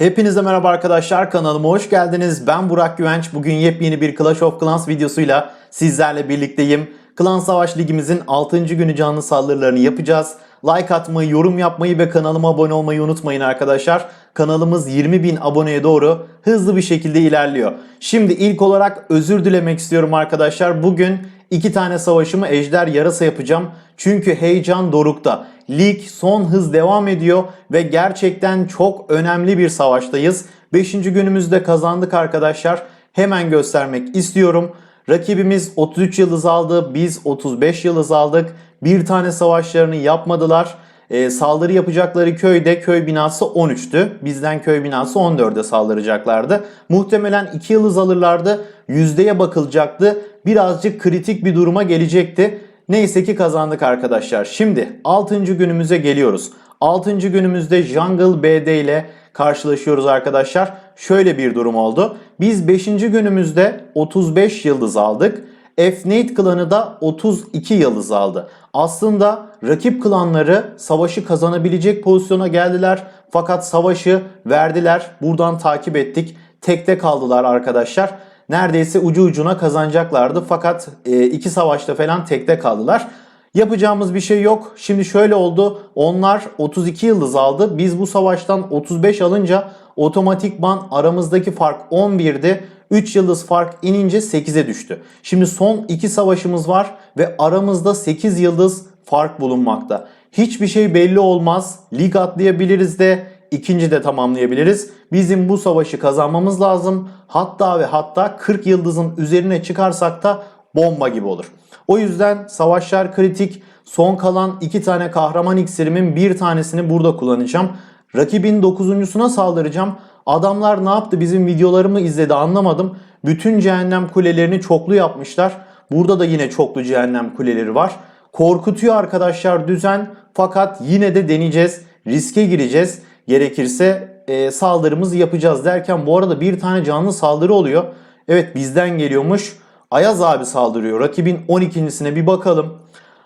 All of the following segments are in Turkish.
Hepinize merhaba arkadaşlar kanalıma hoş geldiniz. Ben Burak Güvenç. Bugün yepyeni bir Clash of Clans videosuyla sizlerle birlikteyim. Klan Savaş Ligimizin 6. günü canlı saldırılarını yapacağız. Like atmayı, yorum yapmayı ve kanalıma abone olmayı unutmayın arkadaşlar. Kanalımız 20 bin aboneye doğru hızlı bir şekilde ilerliyor. Şimdi ilk olarak özür dilemek istiyorum arkadaşlar. Bugün iki tane savaşımı ejder yarasa yapacağım. Çünkü heyecan dorukta. Lig son hız devam ediyor ve gerçekten çok önemli bir savaştayız. 5. günümüzde kazandık arkadaşlar. Hemen göstermek istiyorum. Rakibimiz 33 yıldız aldı. Biz 35 yıldız aldık. Bir tane savaşlarını yapmadılar. Ee, saldırı yapacakları köyde köy binası 13'tü. Bizden köy binası 14'e saldıracaklardı. Muhtemelen 2 yıldız alırlardı. Yüzdeye bakılacaktı. Birazcık kritik bir duruma gelecekti. Neyse ki kazandık arkadaşlar. Şimdi 6. günümüze geliyoruz. 6. günümüzde Jungle BD ile karşılaşıyoruz arkadaşlar. Şöyle bir durum oldu. Biz 5. günümüzde 35 yıldız aldık. F-Nate klanı da 32 yıldız aldı. Aslında rakip klanları savaşı kazanabilecek pozisyona geldiler. Fakat savaşı verdiler. Buradan takip ettik. Tekte kaldılar arkadaşlar. Neredeyse ucu ucuna kazanacaklardı. Fakat e, iki savaşta falan tekte kaldılar. Yapacağımız bir şey yok. Şimdi şöyle oldu. Onlar 32 yıldız aldı. Biz bu savaştan 35 alınca otomatikman aramızdaki fark 11'di. 3 yıldız fark inince 8'e düştü. Şimdi son 2 savaşımız var ve aramızda 8 yıldız fark bulunmakta. Hiçbir şey belli olmaz. Lig atlayabiliriz de ikinci de tamamlayabiliriz. Bizim bu savaşı kazanmamız lazım. Hatta ve hatta 40 yıldızın üzerine çıkarsak da bomba gibi olur. O yüzden savaşlar kritik. Son kalan iki tane kahraman iksirimin bir tanesini burada kullanacağım. Rakibin dokuzuncusuna saldıracağım. Adamlar ne yaptı bizim videolarımı izledi anlamadım. Bütün cehennem kulelerini çoklu yapmışlar. Burada da yine çoklu cehennem kuleleri var. Korkutuyor arkadaşlar düzen fakat yine de deneyeceğiz. Riske gireceğiz. Gerekirse e, saldırımızı yapacağız derken bu arada bir tane canlı saldırı oluyor. Evet bizden geliyormuş. Ayaz abi saldırıyor. Rakibin 12.sine bir bakalım.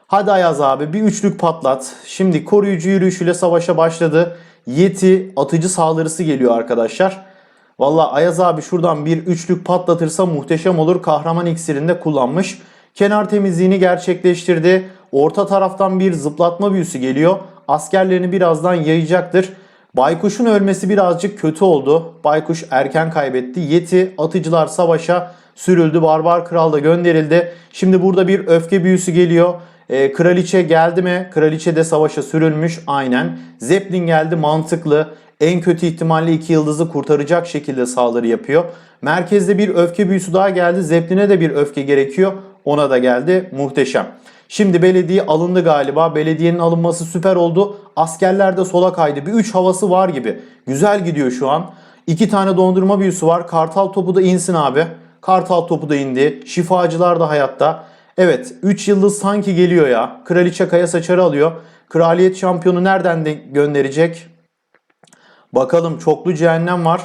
Hadi Ayaz abi bir üçlük patlat. Şimdi koruyucu yürüyüşüyle savaşa başladı. Yeti atıcı saldırısı geliyor arkadaşlar. Valla Ayaz abi şuradan bir üçlük patlatırsa muhteşem olur. Kahraman iksirini kullanmış. Kenar temizliğini gerçekleştirdi. Orta taraftan bir zıplatma büyüsü geliyor. Askerlerini birazdan yayacaktır. Baykuş'un ölmesi birazcık kötü oldu. Baykuş erken kaybetti. Yeti atıcılar savaşa sürüldü. Barbar Kral da gönderildi. Şimdi burada bir öfke büyüsü geliyor. Ee, kraliçe geldi mi? Kraliçe de savaşa sürülmüş. Aynen. Zeppelin geldi mantıklı. En kötü ihtimalle iki yıldızı kurtaracak şekilde saldırı yapıyor. Merkezde bir öfke büyüsü daha geldi. Zeppelin'e de bir öfke gerekiyor. Ona da geldi. Muhteşem. Şimdi belediye alındı galiba. Belediyenin alınması süper oldu. Askerler de sola kaydı. Bir 3 havası var gibi. Güzel gidiyor şu an. İki tane dondurma büyüsü var. Kartal topu da insin abi. Kartal topu da indi. Şifacılar da hayatta. Evet 3 yıldız sanki geliyor ya. Kraliçe Kaya Saçar'ı alıyor. Kraliyet şampiyonu nereden de gönderecek? Bakalım çoklu cehennem var.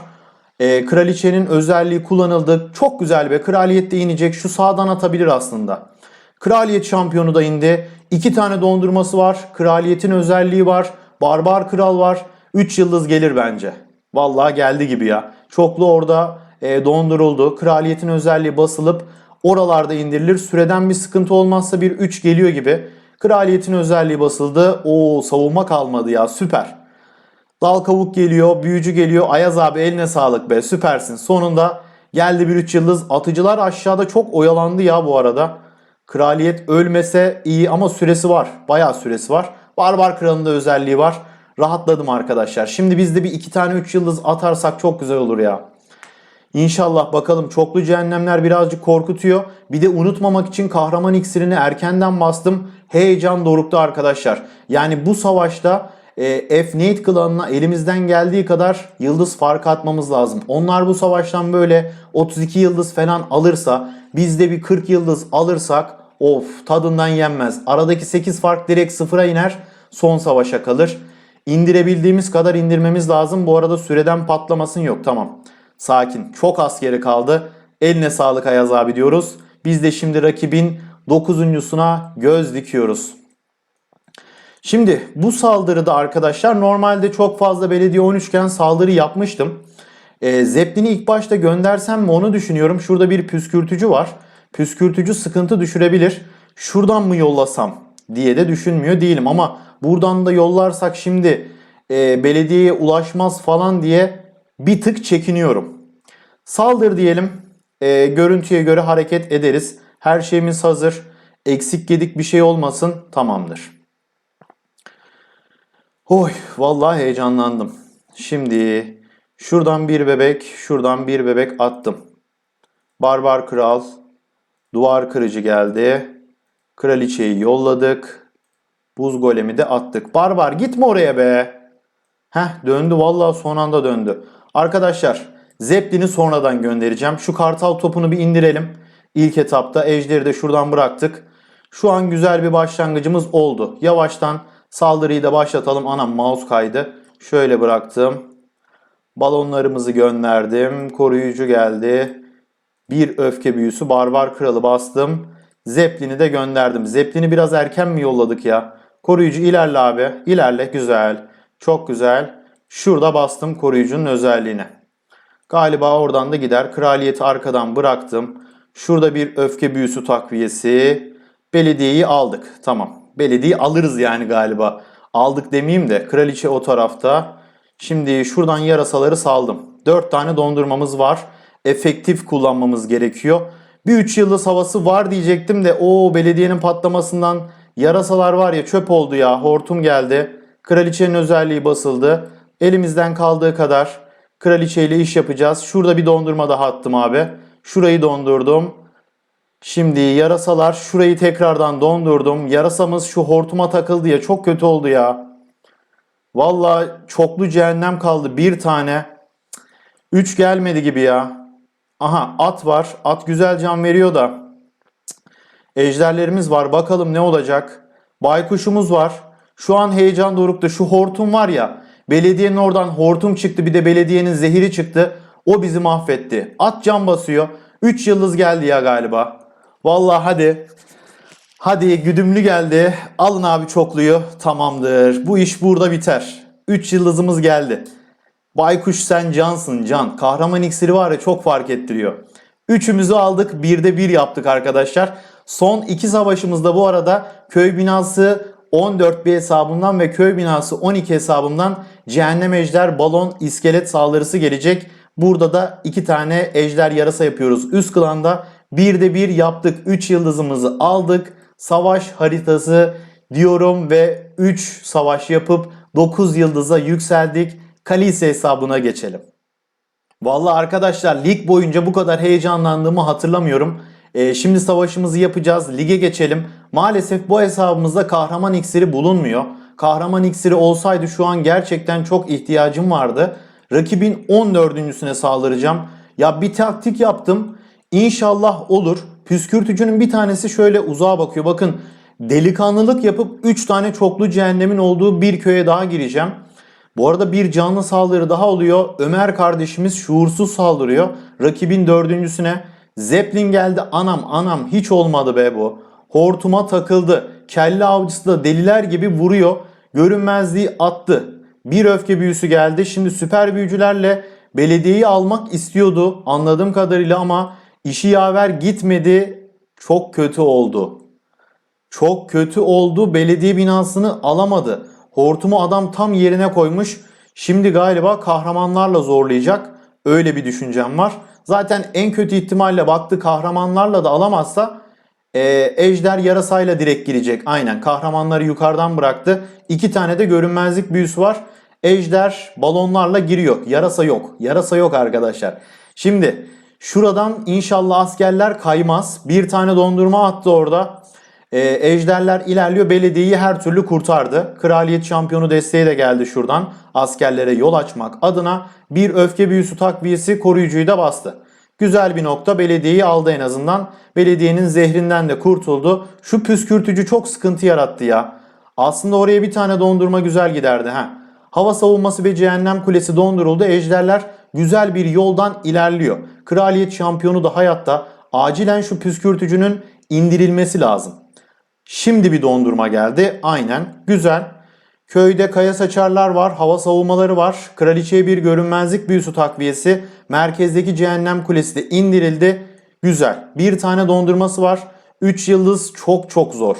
Ee, kraliçenin özelliği kullanıldı. Çok güzel be. Kraliyet de inecek. Şu sağdan atabilir aslında. Kraliyet şampiyonu da indi. İki tane dondurması var. Kraliyetin özelliği var. Barbar kral var. 3 yıldız gelir bence. Vallahi geldi gibi ya. Çoklu orada e, donduruldu. Kraliyetin özelliği basılıp oralarda indirilir. Süreden bir sıkıntı olmazsa bir 3 geliyor gibi. Kraliyetin özelliği basıldı. Oo savunma kalmadı ya süper. Dal kavuk geliyor, büyücü geliyor. Ayaz abi eline sağlık be süpersin. Sonunda geldi bir 3 yıldız. Atıcılar aşağıda çok oyalandı ya bu arada. Kraliyet ölmese iyi ama süresi var. Bayağı süresi var. Barbar kralın da özelliği var. Rahatladım arkadaşlar. Şimdi biz de bir iki tane 3 yıldız atarsak çok güzel olur ya. İnşallah bakalım çoklu cehennemler birazcık korkutuyor. Bir de unutmamak için kahraman iksirini erkenden bastım. Heyecan doruktu arkadaşlar. Yani bu savaşta F-Nate klanına elimizden geldiği kadar yıldız farkı atmamız lazım. Onlar bu savaştan böyle 32 yıldız falan alırsa biz de bir 40 yıldız alırsak of tadından yenmez. Aradaki 8 fark direkt sıfıra iner son savaşa kalır. İndirebildiğimiz kadar indirmemiz lazım. Bu arada süreden patlamasın yok tamam. Sakin. Çok askeri kaldı. Eline sağlık Ayaz abi diyoruz. Biz de şimdi rakibin 9.suna göz dikiyoruz. Şimdi bu saldırıda arkadaşlar normalde çok fazla belediye 13 iken saldırı yapmıştım. E, Zeppelin'i ilk başta göndersem mi onu düşünüyorum. Şurada bir püskürtücü var. Püskürtücü sıkıntı düşürebilir. Şuradan mı yollasam diye de düşünmüyor değilim. Ama buradan da yollarsak şimdi e, belediyeye ulaşmaz falan diye bir tık çekiniyorum. Saldır diyelim. E, görüntüye göre hareket ederiz. Her şeyimiz hazır. Eksik gedik bir şey olmasın. Tamamdır. Oy vallahi heyecanlandım. Şimdi şuradan bir bebek, şuradan bir bebek attım. Barbar kral, duvar kırıcı geldi. Kraliçeyi yolladık. Buz golemi de attık. Barbar gitme oraya be. Heh döndü vallahi son anda döndü. Arkadaşlar Zeppelin'i sonradan göndereceğim. Şu kartal topunu bir indirelim. İlk etapta ejderi de şuradan bıraktık. Şu an güzel bir başlangıcımız oldu. Yavaştan saldırıyı da başlatalım. Anam mouse kaydı. Şöyle bıraktım. Balonlarımızı gönderdim. Koruyucu geldi. Bir öfke büyüsü barbar kralı bastım. Zeppelin'i de gönderdim. Zeppelin'i biraz erken mi yolladık ya? Koruyucu ilerle abi. İlerle. Güzel. Çok güzel. Şurada bastım koruyucunun özelliğine. Galiba oradan da gider. Kraliyeti arkadan bıraktım. Şurada bir öfke büyüsü takviyesi. Belediyeyi aldık. Tamam. Belediyeyi alırız yani galiba. Aldık demeyeyim de. Kraliçe o tarafta. Şimdi şuradan yarasaları saldım. 4 tane dondurmamız var. Efektif kullanmamız gerekiyor. Bir 3 yıldız havası var diyecektim de o belediyenin patlamasından yarasalar var ya çöp oldu ya. Hortum geldi. Kraliçenin özelliği basıldı. Elimizden kaldığı kadar kraliçeyle iş yapacağız. Şurada bir dondurma daha attım abi. Şurayı dondurdum. Şimdi yarasalar şurayı tekrardan dondurdum. Yarasamız şu hortuma takıldı ya çok kötü oldu ya. Vallahi çoklu cehennem kaldı bir tane. Üç gelmedi gibi ya. Aha at var. At güzel can veriyor da. Ejderlerimiz var. Bakalım ne olacak. Baykuşumuz var. Şu an heyecan dorukta. Şu hortum var ya. Belediyenin oradan hortum çıktı. Bir de belediyenin zehiri çıktı. O bizi mahvetti. At can basıyor. 3 yıldız geldi ya galiba. Vallahi hadi. Hadi güdümlü geldi. Alın abi çokluyu. Tamamdır. Bu iş burada biter. 3 yıldızımız geldi. Baykuş sen cansın can. Kahraman iksiri var ya çok fark ettiriyor. Üçümüzü aldık. Birde bir yaptık arkadaşlar. Son iki savaşımızda bu arada köy binası 14 bir hesabından ve köy binası 12 hesabından cehennem ejder balon iskelet saldırısı gelecek. Burada da iki tane ejder yarasa yapıyoruz. Üst klanda bir de bir yaptık. 3 yıldızımızı aldık. Savaş haritası diyorum ve 3 savaş yapıp 9 yıldıza yükseldik. Kalise hesabına geçelim. Vallahi arkadaşlar lig boyunca bu kadar heyecanlandığımı hatırlamıyorum. Ee, şimdi savaşımızı yapacağız. Lige geçelim. Maalesef bu hesabımızda kahraman iksiri bulunmuyor. Kahraman iksiri olsaydı şu an gerçekten çok ihtiyacım vardı. Rakibin 14.süne saldıracağım. Ya bir taktik yaptım. İnşallah olur. Püskürtücünün bir tanesi şöyle uzağa bakıyor. Bakın delikanlılık yapıp 3 tane çoklu cehennemin olduğu bir köye daha gireceğim. Bu arada bir canlı saldırı daha oluyor. Ömer kardeşimiz şuursuz saldırıyor. Rakibin dördüncüsüne. Zeppelin geldi. Anam anam hiç olmadı be bu. Hortuma takıldı. Kelle avcısı da deliler gibi vuruyor. Görünmezliği attı. Bir öfke büyüsü geldi. Şimdi süper büyücülerle belediyeyi almak istiyordu anladığım kadarıyla ama işi yaver gitmedi. Çok kötü oldu. Çok kötü oldu. Belediye binasını alamadı. Hortumu adam tam yerine koymuş. Şimdi galiba kahramanlarla zorlayacak. Öyle bir düşüncem var. Zaten en kötü ihtimalle baktı kahramanlarla da alamazsa e, ejder yarasayla direkt girecek. Aynen kahramanları yukarıdan bıraktı. İki tane de görünmezlik büyüsü var. Ejder balonlarla giriyor. Yarasa yok. Yarasa yok arkadaşlar. Şimdi şuradan inşallah askerler kaymaz. Bir tane dondurma attı orada. Ee, ejderler ilerliyor. Belediyeyi her türlü kurtardı. Kraliyet şampiyonu desteği de geldi şuradan. Askerlere yol açmak adına bir öfke büyüsü takviyesi koruyucuyu da bastı. Güzel bir nokta. Belediyeyi aldı en azından. Belediyenin zehrinden de kurtuldu. Şu püskürtücü çok sıkıntı yarattı ya. Aslında oraya bir tane dondurma güzel giderdi. ha. Hava savunması ve cehennem kulesi donduruldu. Ejderler güzel bir yoldan ilerliyor. Kraliyet şampiyonu da hayatta. Acilen şu püskürtücünün indirilmesi lazım. Şimdi bir dondurma geldi. Aynen. Güzel. Köyde kaya saçarlar var, hava savunmaları var. Kraliçeye bir görünmezlik büyüsü takviyesi. Merkezdeki cehennem kulesi de indirildi. Güzel. Bir tane dondurması var. 3 yıldız çok çok zor.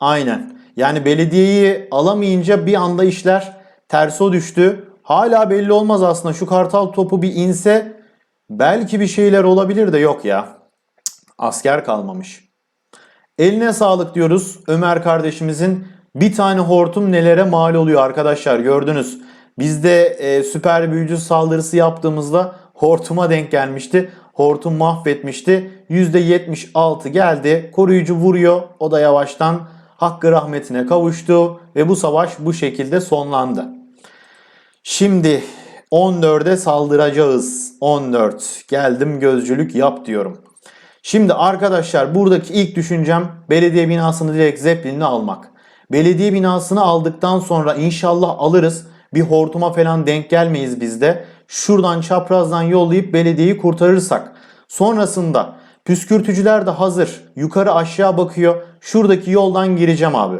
Aynen. Yani belediyeyi alamayınca bir anda işler terso düştü. Hala belli olmaz aslında. Şu kartal topu bir inse belki bir şeyler olabilir de yok ya. Asker kalmamış. Eline sağlık diyoruz Ömer kardeşimizin. Bir tane hortum nelere mal oluyor arkadaşlar gördünüz. Biz de e, süper büyücü saldırısı yaptığımızda hortuma denk gelmişti. Hortum mahvetmişti. %76 geldi. Koruyucu vuruyor. O da yavaştan hakkı rahmetine kavuştu. Ve bu savaş bu şekilde sonlandı. Şimdi 14'e saldıracağız. 14. Geldim gözcülük yap diyorum. Şimdi arkadaşlar buradaki ilk düşüncem belediye binasını direkt Zeppelin'le almak. Belediye binasını aldıktan sonra inşallah alırız. Bir hortuma falan denk gelmeyiz biz de. Şuradan çaprazdan yollayıp belediyeyi kurtarırsak. Sonrasında püskürtücüler de hazır. Yukarı aşağı bakıyor. Şuradaki yoldan gireceğim abi.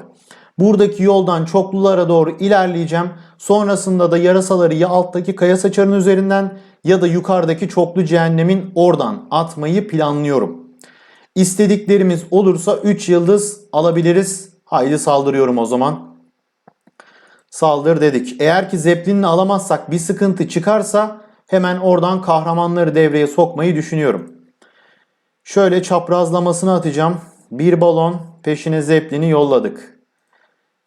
Buradaki yoldan çoklulara doğru ilerleyeceğim. Sonrasında da yarasaları ya alttaki kaya saçarın üzerinden ya da yukarıdaki çoklu cehennemin oradan atmayı planlıyorum. İstediklerimiz olursa 3 yıldız alabiliriz. Haydi saldırıyorum o zaman. Saldır dedik. Eğer ki Zeppelin'i alamazsak bir sıkıntı çıkarsa hemen oradan kahramanları devreye sokmayı düşünüyorum. Şöyle çaprazlamasını atacağım. Bir balon peşine Zeppelin'i yolladık.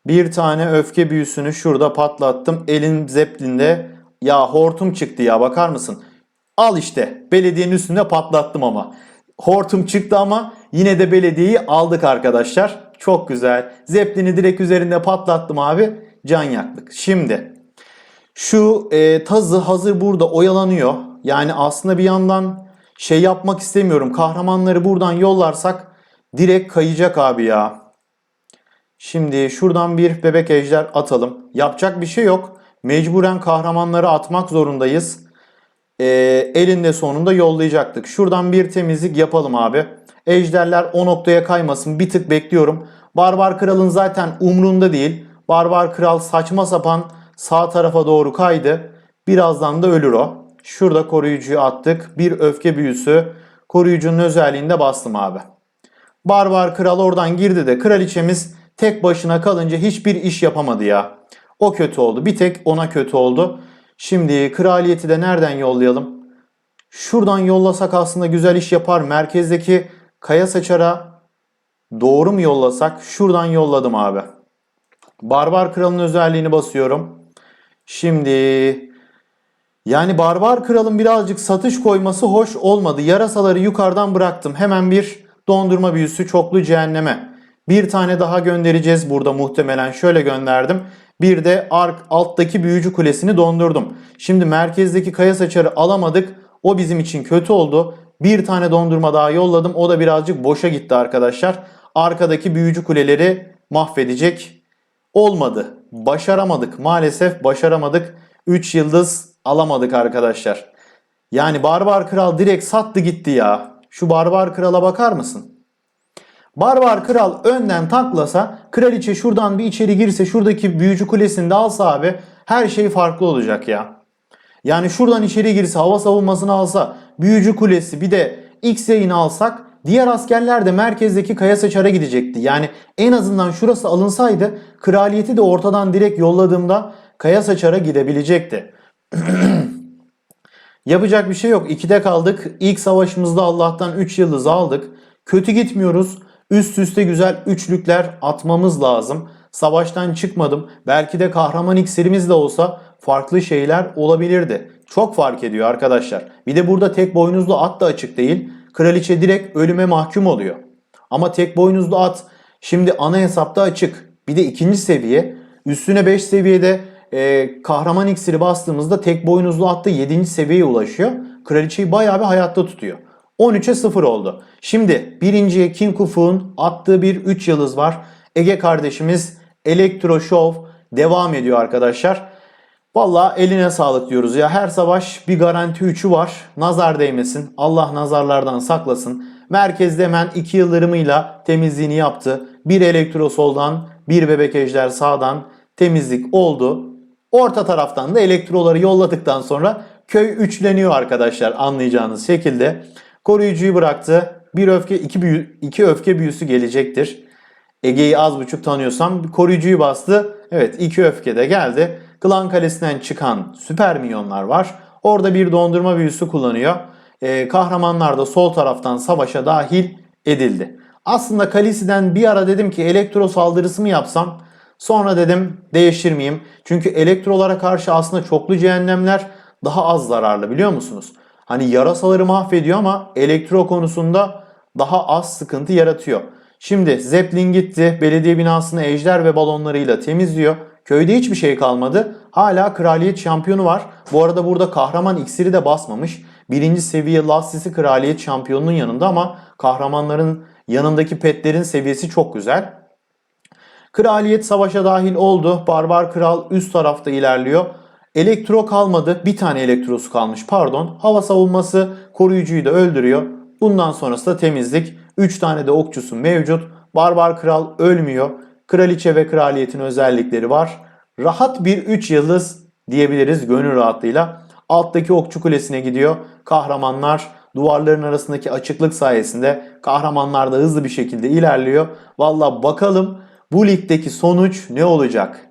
Bir tane öfke büyüsünü şurada patlattım. Elin Zeppelin'de ya hortum çıktı ya bakar mısın? Al işte belediyenin üstünde patlattım ama. Hortum çıktı ama yine de belediyeyi aldık arkadaşlar. Çok güzel. Zeppelin'i direkt üzerinde patlattım abi. Can yaktık. Şimdi şu e, tazı hazır burada oyalanıyor. Yani aslında bir yandan şey yapmak istemiyorum. Kahramanları buradan yollarsak direkt kayacak abi ya. Şimdi şuradan bir bebek ejder atalım. Yapacak bir şey yok. Mecburen kahramanları atmak zorundayız. Ee, elinde sonunda yollayacaktık. Şuradan bir temizlik yapalım abi. Ejderler o noktaya kaymasın. Bir tık bekliyorum. Barbar Kral'ın zaten umrunda değil. Barbar Kral saçma sapan sağ tarafa doğru kaydı. Birazdan da ölür o. Şurada koruyucuyu attık. Bir öfke büyüsü. Koruyucunun özelliğinde bastım abi. Barbar Kral oradan girdi de kraliçemiz tek başına kalınca hiçbir iş yapamadı ya. O kötü oldu. Bir tek ona kötü oldu. Şimdi kraliyeti de nereden yollayalım? Şuradan yollasak aslında güzel iş yapar. Merkezdeki kaya saçara doğru mu yollasak? Şuradan yolladım abi. Barbar kralın özelliğini basıyorum. Şimdi yani barbar kralın birazcık satış koyması hoş olmadı. Yarasaları yukarıdan bıraktım. Hemen bir dondurma büyüsü çoklu cehenneme. Bir tane daha göndereceğiz burada muhtemelen. Şöyle gönderdim. Bir de ark alttaki büyücü kulesini dondurdum. Şimdi merkezdeki kaya saçarı alamadık. O bizim için kötü oldu. Bir tane dondurma daha yolladım. O da birazcık boşa gitti arkadaşlar. Arkadaki büyücü kuleleri mahvedecek. Olmadı. Başaramadık. Maalesef başaramadık. 3 yıldız alamadık arkadaşlar. Yani Barbar Kral direkt sattı gitti ya. Şu Barbar Kral'a bakar mısın? Barbar kral önden taklasa, kraliçe şuradan bir içeri girse, şuradaki büyücü kulesini de alsa abi her şey farklı olacak ya. Yani şuradan içeri girse, hava savunmasını alsa, büyücü kulesi bir de X yayını alsak diğer askerler de merkezdeki kaya saçara gidecekti. Yani en azından şurası alınsaydı kraliyeti de ortadan direkt yolladığımda kaya saçara gidebilecekti. Yapacak bir şey yok. 2'de kaldık. İlk savaşımızda Allah'tan 3 yıldız aldık. Kötü gitmiyoruz. Üst üste güzel üçlükler atmamız lazım. Savaştan çıkmadım. Belki de kahraman iksirimiz de olsa farklı şeyler olabilirdi. Çok fark ediyor arkadaşlar. Bir de burada tek boynuzlu at da açık değil. Kraliçe direkt ölüme mahkum oluyor. Ama tek boynuzlu at şimdi ana hesapta açık. Bir de ikinci seviye. Üstüne 5 seviyede e, kahraman iksiri bastığımızda tek boynuzlu at da 7. seviyeye ulaşıyor. Kraliçeyi bayağı bir hayatta tutuyor. 13'e 0 oldu. Şimdi birinciye King Kuf'un attığı bir 3 yıldız var. Ege kardeşimiz Elektro Show devam ediyor arkadaşlar. Valla eline sağlık diyoruz ya. Her savaş bir garanti 3'ü var. Nazar değmesin. Allah nazarlardan saklasın. Merkezde hemen iki yıldırımıyla temizliğini yaptı. Bir elektro soldan, bir bebek ejder sağdan temizlik oldu. Orta taraftan da elektroları yolladıktan sonra köy üçleniyor arkadaşlar anlayacağınız şekilde. Koruyucuyu bıraktı. Bir öfke, iki, büyü, iki öfke büyüsü gelecektir. Ege'yi az buçuk tanıyorsam koruyucuyu bastı. Evet iki öfke de geldi. Klan Kalesi'nden çıkan süper minyonlar var. Orada bir dondurma büyüsü kullanıyor. Ee, kahramanlar da sol taraftan savaşa dahil edildi. Aslında Kalesi'den bir ara dedim ki elektro saldırısı mı yapsam? Sonra dedim değiştirmeyeyim. Çünkü elektrolara karşı aslında çoklu cehennemler daha az zararlı biliyor musunuz? Hani yarasaları mahvediyor ama elektro konusunda daha az sıkıntı yaratıyor. Şimdi Zeppelin gitti. Belediye binasını ejder ve balonlarıyla temizliyor. Köyde hiçbir şey kalmadı. Hala kraliyet şampiyonu var. Bu arada burada kahraman iksiri de basmamış. Birinci seviye Lassisi kraliyet şampiyonunun yanında ama kahramanların yanındaki petlerin seviyesi çok güzel. Kraliyet savaşa dahil oldu. Barbar kral üst tarafta ilerliyor. Elektro kalmadı. Bir tane elektrosu kalmış pardon. Hava savunması koruyucuyu da öldürüyor. Bundan sonrası da temizlik. 3 tane de okçusu mevcut. Barbar kral ölmüyor. Kraliçe ve kraliyetin özellikleri var. Rahat bir 3 yıldız diyebiliriz gönül rahatlığıyla. Alttaki okçu kulesine gidiyor. Kahramanlar duvarların arasındaki açıklık sayesinde kahramanlar da hızlı bir şekilde ilerliyor. Valla bakalım bu ligdeki sonuç ne olacak?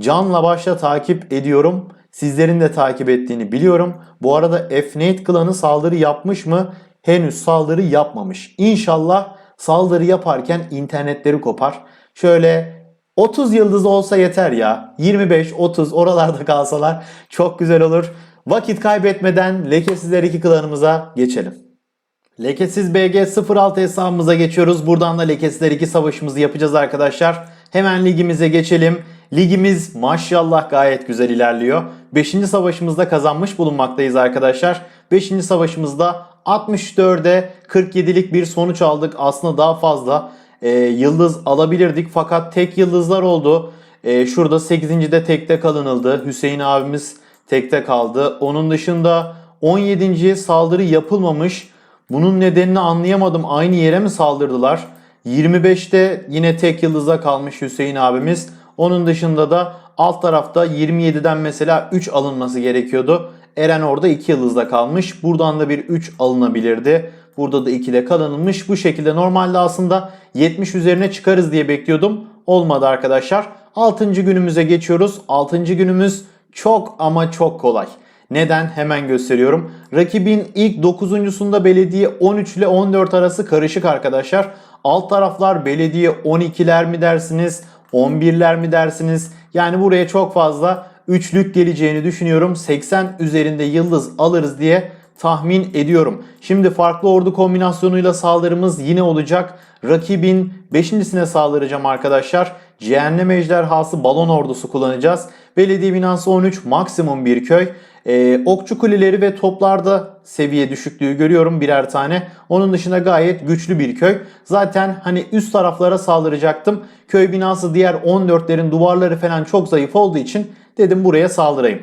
Canla başla takip ediyorum. Sizlerin de takip ettiğini biliyorum. Bu arada F-Nate klanı saldırı yapmış mı? Henüz saldırı yapmamış. İnşallah saldırı yaparken internetleri kopar. Şöyle 30 yıldız olsa yeter ya. 25-30 oralarda kalsalar çok güzel olur. Vakit kaybetmeden Lekesizler 2 klanımıza geçelim. Lekesiz BG 06 hesabımıza geçiyoruz. Buradan da Lekesizler 2 savaşımızı yapacağız arkadaşlar. Hemen ligimize geçelim. Ligimiz maşallah gayet güzel ilerliyor. 5. savaşımızda kazanmış bulunmaktayız arkadaşlar. 5. savaşımızda 64'e 47'lik bir sonuç aldık. Aslında daha fazla e, yıldız alabilirdik fakat tek yıldızlar oldu. E, şurada 8. de tekte kalınıldı. Hüseyin abimiz tekte kaldı. Onun dışında 17. saldırı yapılmamış. Bunun nedenini anlayamadım. Aynı yere mi saldırdılar? 25'te yine tek yıldıza kalmış Hüseyin abimiz. Onun dışında da alt tarafta 27'den mesela 3 alınması gerekiyordu. Eren orada 2 yıldızda kalmış. Buradan da bir 3 alınabilirdi. Burada da 2'de kalınılmış. Bu şekilde normalde aslında 70 üzerine çıkarız diye bekliyordum. Olmadı arkadaşlar. 6. günümüze geçiyoruz. 6. günümüz çok ama çok kolay. Neden? Hemen gösteriyorum. Rakibin ilk 9.sunda belediye 13 ile 14 arası karışık arkadaşlar. Alt taraflar belediye 12'ler mi dersiniz? 11'ler mi dersiniz? Yani buraya çok fazla üçlük geleceğini düşünüyorum. 80 üzerinde yıldız alırız diye tahmin ediyorum. Şimdi farklı ordu kombinasyonuyla saldırımız yine olacak. Rakibin 5.sine saldıracağım arkadaşlar. Cehennem ejderhası balon ordusu kullanacağız. Belediye binası 13 maksimum bir köy. Ee, okçu kuleleri ve toplarda seviye düşüklüğü görüyorum birer tane. Onun dışında gayet güçlü bir köy. Zaten hani üst taraflara saldıracaktım. Köy binası diğer 14'lerin duvarları falan çok zayıf olduğu için dedim buraya saldırayım.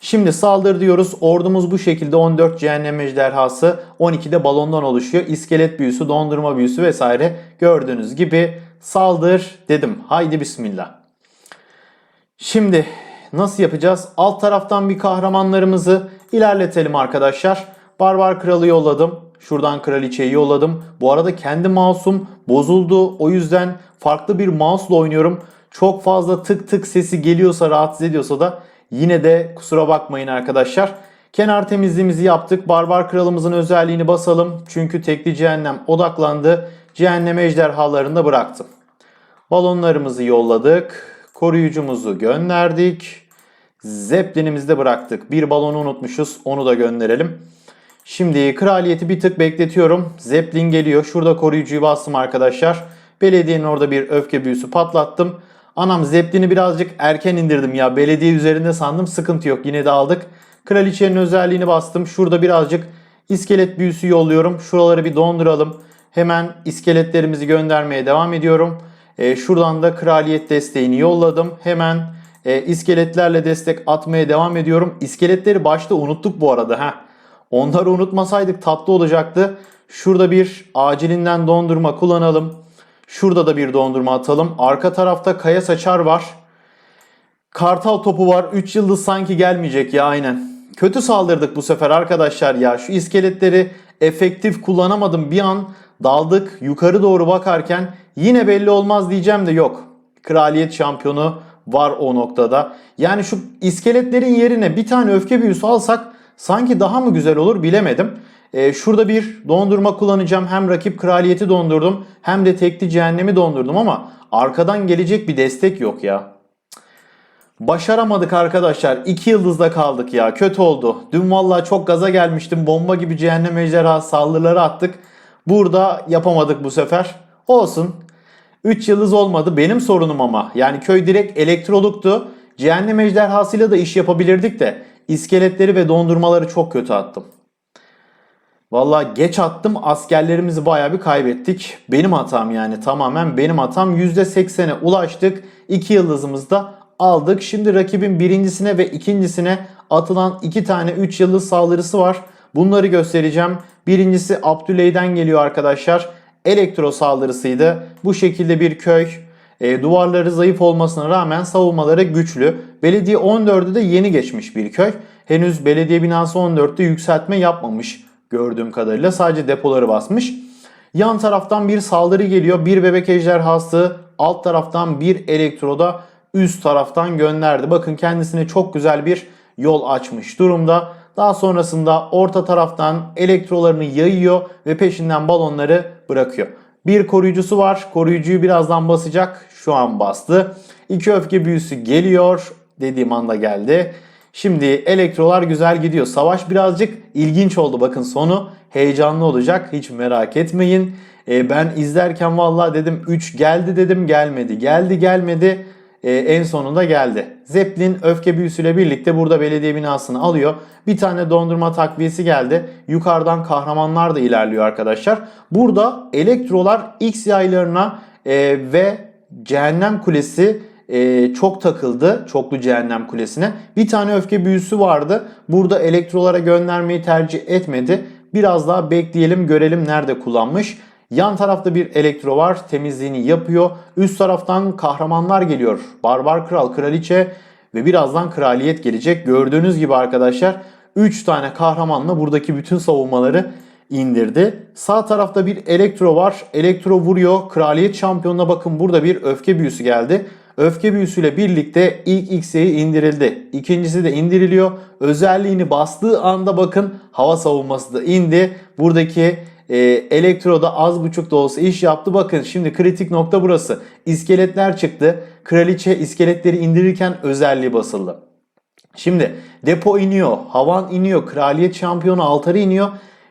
Şimdi saldır diyoruz. Ordumuz bu şekilde 14 cehennem ejderhası, 12 de balondan oluşuyor. İskelet büyüsü, dondurma büyüsü vesaire gördüğünüz gibi saldır dedim. Haydi bismillah. Şimdi nasıl yapacağız? Alt taraftan bir kahramanlarımızı ilerletelim arkadaşlar. Barbar kralı yolladım. Şuradan kraliçeyi yolladım. Bu arada kendi mouse'um bozuldu. O yüzden farklı bir mouse'la oynuyorum. Çok fazla tık tık sesi geliyorsa rahatsız ediyorsa da yine de kusura bakmayın arkadaşlar. Kenar temizliğimizi yaptık. Barbar kralımızın özelliğini basalım. Çünkü tekli cehennem odaklandı. Cehennem ejderhalarını da bıraktım. Balonlarımızı yolladık. Koruyucumuzu gönderdik. Zeppelinimizi de bıraktık. Bir balonu unutmuşuz. Onu da gönderelim. Şimdi kraliyeti bir tık bekletiyorum. Zeppelin geliyor. Şurada koruyucuyu bastım arkadaşlar. Belediyenin orada bir öfke büyüsü patlattım. Anam Zeppelin'i birazcık erken indirdim ya. Belediye üzerinde sandım. Sıkıntı yok. Yine de aldık. Kraliçenin özelliğini bastım. Şurada birazcık iskelet büyüsü yolluyorum. Şuraları bir donduralım. Hemen iskeletlerimizi göndermeye devam ediyorum. E, şuradan da kraliyet desteğini yolladım. Hemen e, iskeletlerle destek atmaya devam ediyorum. İskeletleri başta unuttuk bu arada. Heh. Onları unutmasaydık tatlı olacaktı. Şurada bir acilinden dondurma kullanalım. Şurada da bir dondurma atalım. Arka tarafta kaya saçar var. Kartal topu var. 3 yıldız sanki gelmeyecek ya aynen. Kötü saldırdık bu sefer arkadaşlar ya. Şu iskeletleri efektif kullanamadım. Bir an daldık yukarı doğru bakarken yine belli olmaz diyeceğim de yok. Kraliyet şampiyonu var o noktada. Yani şu iskeletlerin yerine bir tane öfke büyüsü alsak sanki daha mı güzel olur bilemedim. Ee, şurada bir dondurma kullanacağım. Hem rakip kraliyeti dondurdum hem de tekli cehennemi dondurdum ama arkadan gelecek bir destek yok ya. Başaramadık arkadaşlar. 2 yıldızda kaldık ya. Kötü oldu. Dün vallahi çok gaza gelmiştim. Bomba gibi cehennem ejderha saldırıları attık. Burada yapamadık bu sefer. Olsun. 3 yıldız olmadı. Benim sorunum ama. Yani köy direkt elektroluktu. Cehennem ejderhasıyla da iş yapabilirdik de. iskeletleri ve dondurmaları çok kötü attım. Vallahi geç attım. Askerlerimizi bayağı bir kaybettik. Benim hatam yani tamamen benim hatam. %80'e ulaştık. 2 yıldızımızı da aldık. Şimdi rakibin birincisine ve ikincisine atılan iki tane 3 yıldız saldırısı var. Bunları göstereceğim. Birincisi Abdüley'den geliyor arkadaşlar. Elektro saldırısıydı. Bu şekilde bir köy. E, duvarları zayıf olmasına rağmen savunmaları güçlü. Belediye 14'ü de yeni geçmiş bir köy. Henüz belediye binası 14'te yükseltme yapmamış gördüğüm kadarıyla. Sadece depoları basmış. Yan taraftan bir saldırı geliyor. Bir bebek ejderhası alt taraftan bir elektroda üst taraftan gönderdi. Bakın kendisine çok güzel bir yol açmış durumda. Daha sonrasında orta taraftan elektrolarını yayıyor ve peşinden balonları bırakıyor. Bir koruyucusu var. Koruyucuyu birazdan basacak. Şu an bastı. İki öfke büyüsü geliyor. Dediğim anda geldi. Şimdi elektrolar güzel gidiyor. Savaş birazcık ilginç oldu. Bakın sonu heyecanlı olacak. Hiç merak etmeyin. E, ben izlerken vallahi dedim 3 geldi dedim gelmedi. Geldi gelmedi. E, en sonunda geldi. Zeppelin öfke büyüsüyle birlikte burada belediye binasını alıyor. Bir tane dondurma takviyesi geldi. Yukarıdan kahramanlar da ilerliyor arkadaşlar. Burada elektrolar X yaylarına e, ve cehennem kulesi e, çok takıldı. Çoklu cehennem kulesine. Bir tane öfke büyüsü vardı. Burada elektrolara göndermeyi tercih etmedi. Biraz daha bekleyelim görelim nerede kullanmış. Yan tarafta bir elektro var. Temizliğini yapıyor. Üst taraftan kahramanlar geliyor. Barbar kral, kraliçe ve birazdan kraliyet gelecek. Gördüğünüz gibi arkadaşlar 3 tane kahramanla buradaki bütün savunmaları indirdi. Sağ tarafta bir elektro var. Elektro vuruyor. Kraliyet şampiyonuna bakın burada bir öfke büyüsü geldi. Öfke büyüsüyle birlikte ilk X'yi indirildi. İkincisi de indiriliyor. Özelliğini bastığı anda bakın hava savunması da indi. Buradaki e, elektroda az buçuk da olsa iş yaptı. Bakın şimdi kritik nokta burası. İskeletler çıktı. Kraliçe iskeletleri indirirken özelliği basıldı. Şimdi depo iniyor, havan iniyor, kraliyet şampiyonu altarı iniyor.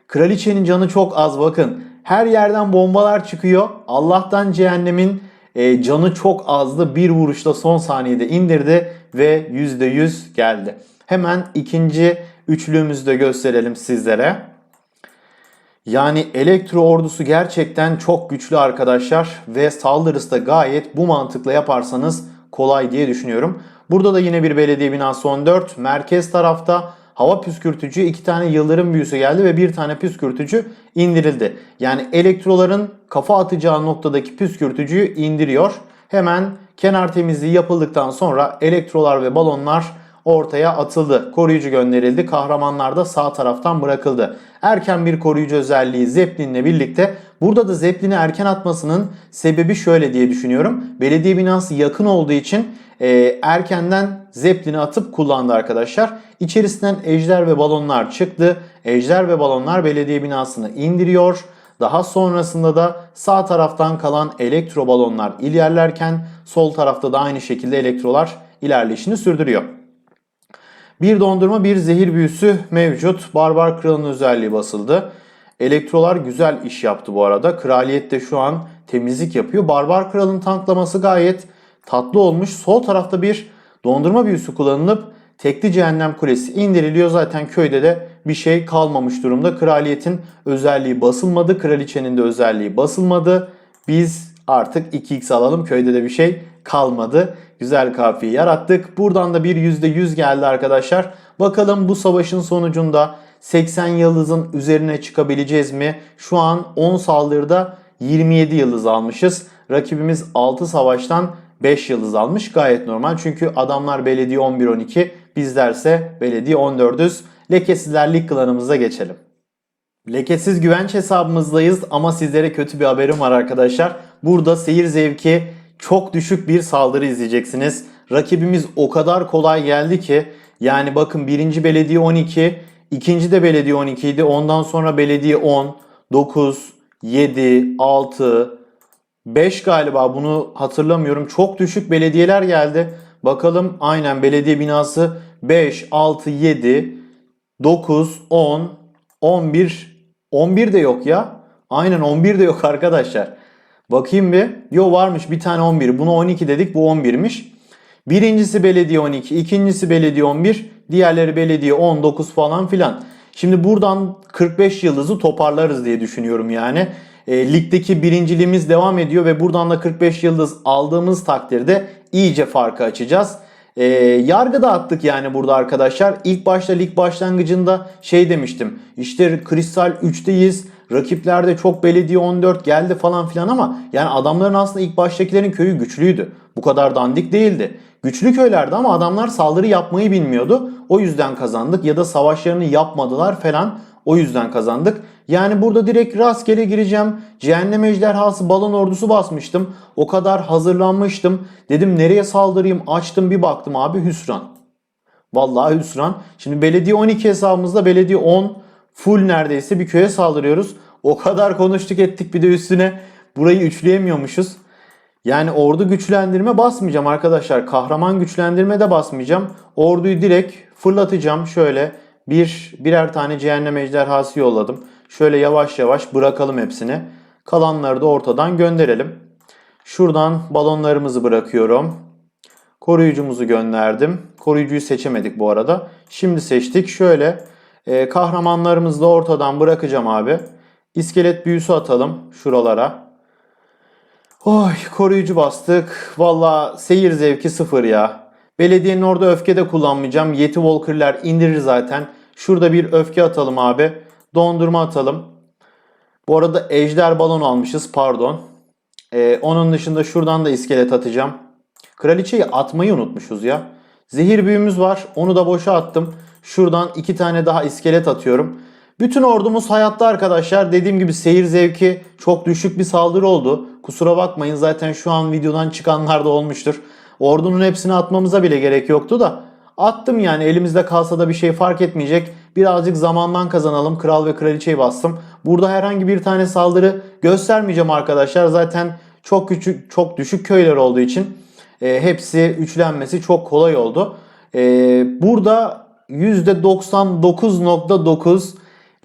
Kraliçenin canı çok az bakın. Her yerden bombalar çıkıyor. Allah'tan cehennemin e, canı çok azdı. Bir vuruşta son saniyede indirdi ve %100 geldi. Hemen ikinci üçlüğümüzü de gösterelim sizlere. Yani elektro ordusu gerçekten çok güçlü arkadaşlar ve saldırısı da gayet bu mantıkla yaparsanız kolay diye düşünüyorum. Burada da yine bir belediye binası 14. Merkez tarafta hava püskürtücü iki tane yıldırım büyüsü geldi ve bir tane püskürtücü indirildi. Yani elektroların kafa atacağı noktadaki püskürtücüyü indiriyor. Hemen kenar temizliği yapıldıktan sonra elektrolar ve balonlar ortaya atıldı. Koruyucu gönderildi. Kahramanlar da sağ taraftan bırakıldı. Erken bir koruyucu özelliği Zeppelin'le birlikte burada da Zeppelin'i erken atmasının sebebi şöyle diye düşünüyorum. Belediye binası yakın olduğu için e, erkenden Zeppelin'i atıp kullandı arkadaşlar. İçerisinden ejder ve balonlar çıktı. Ejder ve balonlar belediye binasını indiriyor. Daha sonrasında da sağ taraftan kalan elektro balonlar ilerlerken sol tarafta da aynı şekilde elektrolar ilerleyişini sürdürüyor. Bir dondurma bir zehir büyüsü mevcut. Barbar Kral'ın özelliği basıldı. Elektrolar güzel iş yaptı bu arada. Kraliyet de şu an temizlik yapıyor. Barbar Kral'ın tanklaması gayet tatlı olmuş. Sol tarafta bir dondurma büyüsü kullanılıp tekli cehennem kulesi indiriliyor. Zaten köyde de bir şey kalmamış durumda. Kraliyetin özelliği basılmadı. Kraliçenin de özelliği basılmadı. Biz artık 2x alalım. Köyde de bir şey kalmadı. Güzel kafiye yarattık. Buradan da bir %100 geldi arkadaşlar. Bakalım bu savaşın sonucunda 80 yıldızın üzerine çıkabileceğiz mi? Şu an 10 saldırıda 27 yıldız almışız. Rakibimiz 6 savaştan 5 yıldız almış. Gayet normal çünkü adamlar belediye 11-12 bizlerse belediye 14'üz. Lekesizler lig klanımıza geçelim. Lekesiz güvenç hesabımızdayız ama sizlere kötü bir haberim var arkadaşlar. Burada seyir zevki çok düşük bir saldırı izleyeceksiniz. Rakibimiz o kadar kolay geldi ki yani bakın birinci belediye 12, ikinci de belediye 12 idi. Ondan sonra belediye 10, 9, 7, 6, 5 galiba bunu hatırlamıyorum. Çok düşük belediyeler geldi. Bakalım aynen belediye binası 5, 6, 7, 9, 10, 11, 11 de yok ya. Aynen 11 de yok arkadaşlar. Bakayım bir. Yo varmış bir tane 11. Bunu 12 dedik bu 11'miş. Birincisi belediye 12, ikincisi belediye 11, diğerleri belediye 19 falan filan. Şimdi buradan 45 yıldızı toparlarız diye düşünüyorum yani. E, ligdeki birinciliğimiz devam ediyor ve buradan da 45 yıldız aldığımız takdirde iyice farkı açacağız. E, yargı da attık yani burada arkadaşlar. İlk başta lig başlangıcında şey demiştim. İşte Kristal 3'teyiz. Rakiplerde çok belediye 14 geldi falan filan ama yani adamların aslında ilk baştakilerin köyü güçlüydü. Bu kadar dandik değildi. Güçlü köylerdi ama adamlar saldırı yapmayı bilmiyordu. O yüzden kazandık ya da savaşlarını yapmadılar falan. O yüzden kazandık. Yani burada direkt rastgele gireceğim. Cehennem ejderhası balon ordusu basmıştım. O kadar hazırlanmıştım. Dedim nereye saldırayım açtım bir baktım abi hüsran. Vallahi hüsran. Şimdi belediye 12 hesabımızda belediye 10 full neredeyse bir köye saldırıyoruz. O kadar konuştuk ettik bir de üstüne burayı üçleyemiyormuşuz. Yani ordu güçlendirme basmayacağım arkadaşlar. Kahraman güçlendirme de basmayacağım. Orduyu direkt fırlatacağım. Şöyle bir birer tane cehennem ejderhası yolladım. Şöyle yavaş yavaş bırakalım hepsini. Kalanları da ortadan gönderelim. Şuradan balonlarımızı bırakıyorum. Koruyucumuzu gönderdim. Koruyucuyu seçemedik bu arada. Şimdi seçtik. Şöyle e, kahramanlarımızı da ortadan bırakacağım abi. İskelet büyüsü atalım şuralara. Oy koruyucu bastık. Valla seyir zevki sıfır ya. Belediyenin orada öfke de kullanmayacağım. Yeti Walker'ler indirir zaten. Şurada bir öfke atalım abi. Dondurma atalım. Bu arada ejder balon almışız pardon. Ee, onun dışında şuradan da iskelet atacağım. Kraliçeyi atmayı unutmuşuz ya. Zehir büyümüz var. Onu da boşa attım. Şuradan iki tane daha iskelet atıyorum. Bütün ordumuz hayatta arkadaşlar. Dediğim gibi seyir zevki çok düşük bir saldırı oldu. Kusura bakmayın zaten şu an videodan çıkanlar da olmuştur. Ordunun hepsini atmamıza bile gerek yoktu da. Attım yani elimizde kalsa da bir şey fark etmeyecek. Birazcık zamandan kazanalım. Kral ve kraliçeyi bastım. Burada herhangi bir tane saldırı göstermeyeceğim arkadaşlar. Zaten çok küçük, çok düşük köyler olduğu için e, hepsi üçlenmesi çok kolay oldu. E, burada %99.9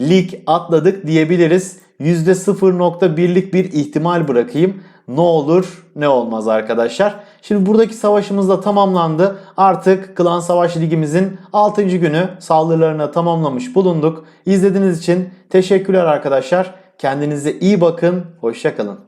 lig atladık diyebiliriz. %0.1'lik bir ihtimal bırakayım. Ne olur ne olmaz arkadaşlar. Şimdi buradaki savaşımız da tamamlandı. Artık Klan Savaş Ligimizin 6. günü saldırılarına tamamlamış bulunduk. İzlediğiniz için teşekkürler arkadaşlar. Kendinize iyi bakın. Hoşçakalın.